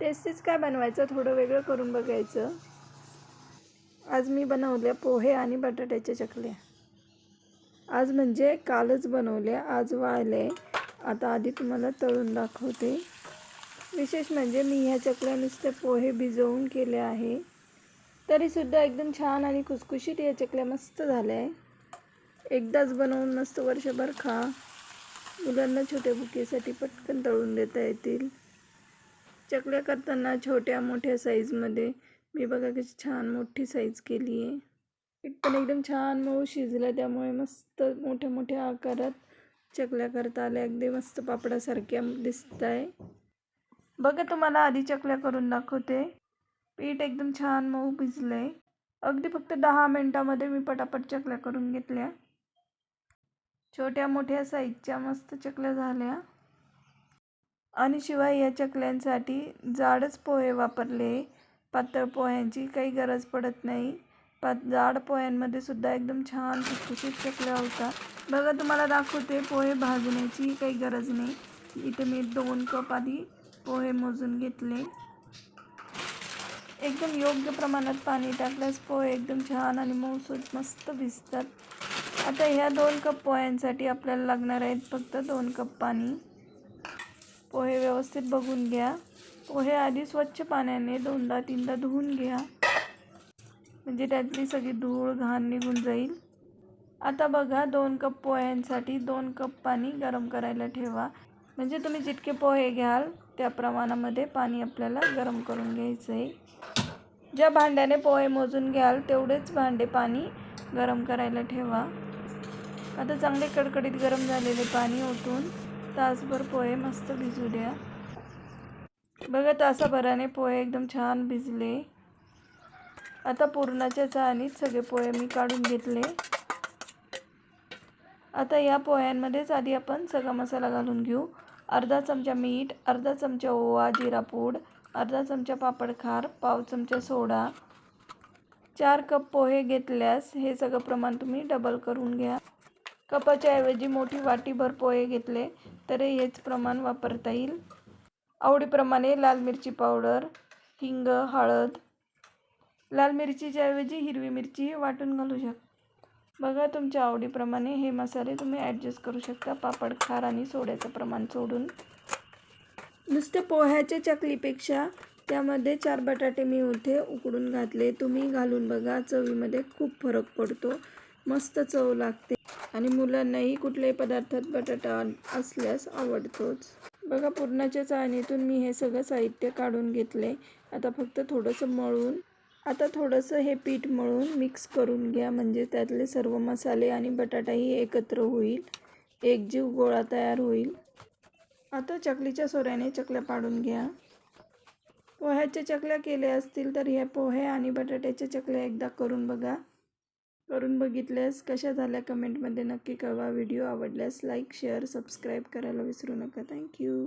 टेस्टीच काय बनवायचं? थोडं वेगळं करून बघायचं. आज मी बनवल्या पोहे आणि बटाट्याच्या चकल्या. आज म्हणजे कालच बनवल्या आज वाळले. आता आधी तुम्हाला तळून दाखवते. विशेष म्हणजे मी ह्या चकल्या नुसते पोहे भिजवून केले आहे. तरीसुद्धा एकदम छान आणि खुसखुशीत या चकल्या मस्त झाल्या. आहे एकदाच बनवून मस्त वर्षभर खा. मुलांना छोट्या बुकेसाठी पटकन तळून देता येतील. चकल्या करताना छोट्या मोठ्या साईजमध्ये मी बघा कशी छान मोठी साईज केली आहे. पीठ पण एकदम छान मऊ शिजलं त्यामुळे मस्त मोठ्या मोठ्या आकारात चकल्या करता आल्या. अगदी मस्त पापडासारख्या दिसत आहे बघा तुम्हाला आधी चकल्या करून दाखवते. पीठ एकदम छान मऊ भिजलं आहे अगदी फक्त दहा मिनटामध्ये मी पटापट चकल्या करून घेतल्या. छोट्या मोठ्या साईजच्या मस्त चकल्या झाल्या. आणि शिवाय या चकल्यांसाठी जाडच पोहे वापरले. पातळ पोह्यांची काही गरज पडत नाही. पात जाड पोह्यांमध्ये सुद्धा एकदम छान खुसखुशीत चकल्या होतात. बघा तुम्हाला दाखवते पोहे भाजण्याची काही गरज नाही. इथे मी दोन कप आधी पोहे मोजून घेतले. एकदम योग्य प्रमाणात पाणी टाकल्यास पोहे एकदम छान आणि मऊसूत मस्त भिजतात आता ह्या दोन कप पोह्यांसाठी आपल्याला लागणार आहेत फक्त दोन कप पाणी. पोहे व्यवस्थित बघून घ्या. पोहे आधी स्वच्छ पाण्याने दोनदा तीनदा धुवून घ्या. म्हणजे त्यातली सगळी धूळ घाण निघून जाईल. आता बघा दोन कप पोह्यांसाठी दोन कप पाणी गरम करायला ठेवा. म्हणजे तुम्ही जितके पोहे घ्याल त्या प्रमाणामध्ये पाणी आपल्याला गरम करून घ्यायचं आहे ज्या भांड्याने पोहे मोजून घ्याल तेवढेच भांडे पाणी गरम करायला ठेवा. आता चांगले कडकडीत गरम झालेले पाणी ओतून तासभर पोहे मस्त भिजू द्या. बघा तासाभराने पोहे एकदम छान भिजले. आता पुरणाच्या चाळणीत सगळे पोहे मी काढून घेतले. आता या पोह्यांमध्येच आधी आपण सगळा मसाला घालून घेऊ. अर्धा चमचा मीठ अर्धा चमचा ओवा जिरा पूड अर्धा चमचा पापड खार पाव चमचा सोडा. चार कप पोहे घेतल्यास हे सगळं प्रमाण तुम्ही डबल करून घ्या. कपाच्या ऐवजी मोठी वाटीभर पोहे घेतले तरी हेच प्रमाण वापरता येईल. आवडीप्रमाणे लाल मिरची पावडर हिंग हळद. लाल मिरचीच्या ऐवजी हिरवी मिरची वाटून घालू शकता बघा तुमच्या आवडीप्रमाणे हे मसाले तुम्ही ॲडजस्ट करू शकता पापड खार आणि सोड्याचं प्रमाण सोडून. नुसते पोह्याच्या चकलीपेक्षा त्यामध्ये चार बटाटे मी उठे उकडून घातले. तुम्ही घालून बघा चवीमध्ये खूप फरक पडतो. मस्त चव लागते. आणि मुलांनाही कुठल्याही पदार्थात बटाटा असल्यास आवडतोच. बघा पुरणाच्या चाळणीतून मी हे सगळं साहित्य काढून घेतले. आता फक्त थोडंसं मळून आता थोडंसं हे पीठ मळून मिक्स करून घ्या. म्हणजे त्यातले सर्व मसाले आणि बटाटाही एकत्र होईल. एकजीव गोळा तयार होईल. आता चकलीच्या सोऱ्याने चकल्या पाडून घ्या. पोह्याच्या चकल्या केल्या असतील तर ह्या पोहे आणि बटाट्याच्या चकल्या एकदा करून बघा. करून बघितल्यास कशा झाल्या कमेंटमध्ये नक्की कळवा. व्हिडिओ आवडल्यास लाईक शेअर सबस्क्राईब करायला विसरू नका. थँक्यू